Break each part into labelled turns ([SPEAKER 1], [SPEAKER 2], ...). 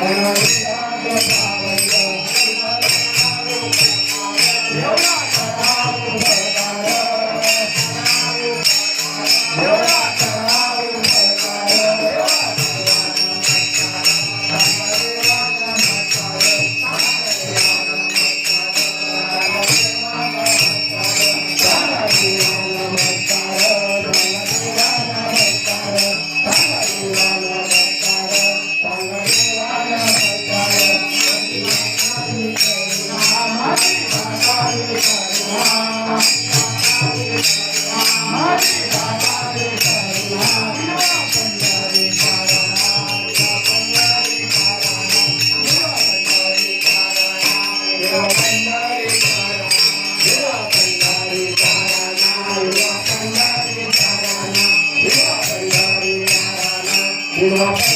[SPEAKER 1] Gracias. Obrigado.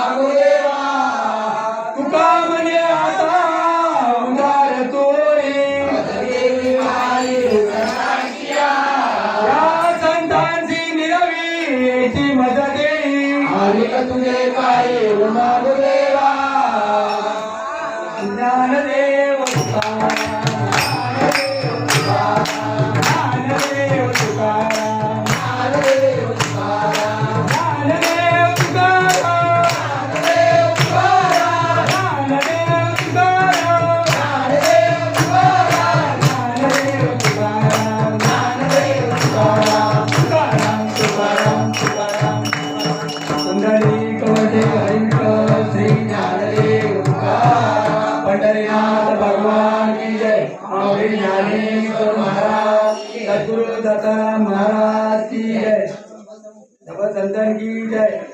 [SPEAKER 1] தேவதா महाराज सद्गुरु दत्ता महाराज की जय जय.